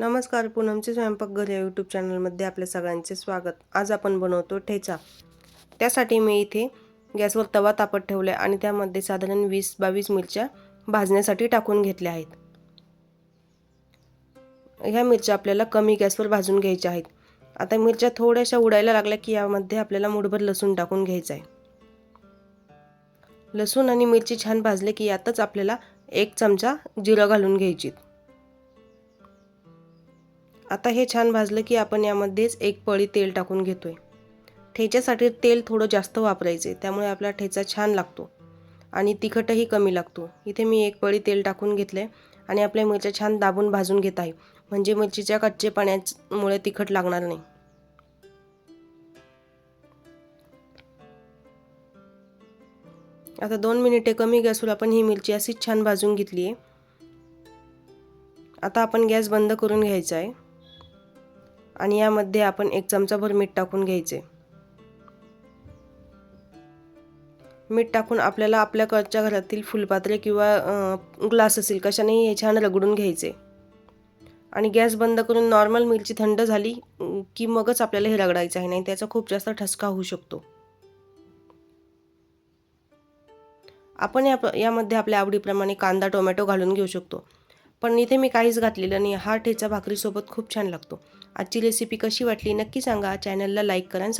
नमस्कार पूनमचे स्वयंपाकघर या यूट्यूब चॅनलमध्ये आपल्या सगळ्यांचे स्वागत. आज आपण बनवतो ठेचा. त्यासाठी मी इथे गॅसवर तवा तापत ठेवला आहे आणि त्यामध्ये साधारण वीस बावीस मिरच्या भाजण्यासाठी टाकून घेतल्या आहेत. ह्या मिरच्या आपल्याला कमी गॅसवर भाजून घ्यायच्या आहेत. आता मिरच्या थोड्याशा उडायला लागल्या की यामध्ये आपल्याला मुठभर लसूण टाकून घ्यायचं आहे. लसूण आणि मिरची छान भाजले की यातच आपल्याला एक चमचा जिरं घालून घ्यायची आता हे छान भाजलं की आपण यामध्येच एक पळी तेल टाकून घेतो आहे ठेच्यासाठी तेल थोडं जास्त वापरायचे त्यामुळे आपला ठेचा छान लागतो आणि तिखटही कमी लागतो. इथे मी एक पळी तेल टाकून घेतले आणि आपल्या मिरच्या छान दाबून भाजून घेत आहे. म्हणजे मिरचीच्या कच्चे पाण्यामुळे तिखट लागणार नाही. आता दोन मिनिटे कमी गॅसवर आपण ही मिरची अशीच छान भाजून घेतली आहे आता आपण गॅस बंद करून घ्यायचा आहे आणि यामध्ये आपण एक चमचाभर मीठ टाकून घ्यायचे. मीठ टाकून आपल्याला आपल्याकडच्या घरातील फुलपात्रे किंवा ग्लास असेल कशानेही हे छान रगडून घ्यायचे. आणि गॅस बंद करून नॉर्मल मिरची थंड झाली की मगच आपल्याला हे रगडायचं आहे नाही त्याचा खूप जास्त ठसका होऊ शकतो. आपण या यामध्ये आपल्या आवडीप्रमाणे कांदा टोमॅटो घालून घेऊ शकतो. पण इथे मी काहीच घातलेलं नाही. हा ठेचा भाकरीसोबत खूप छान लागतो. आजची रेसिपी कशी वाटली नक्की सांगा. चॅनलला लाईक करा आणि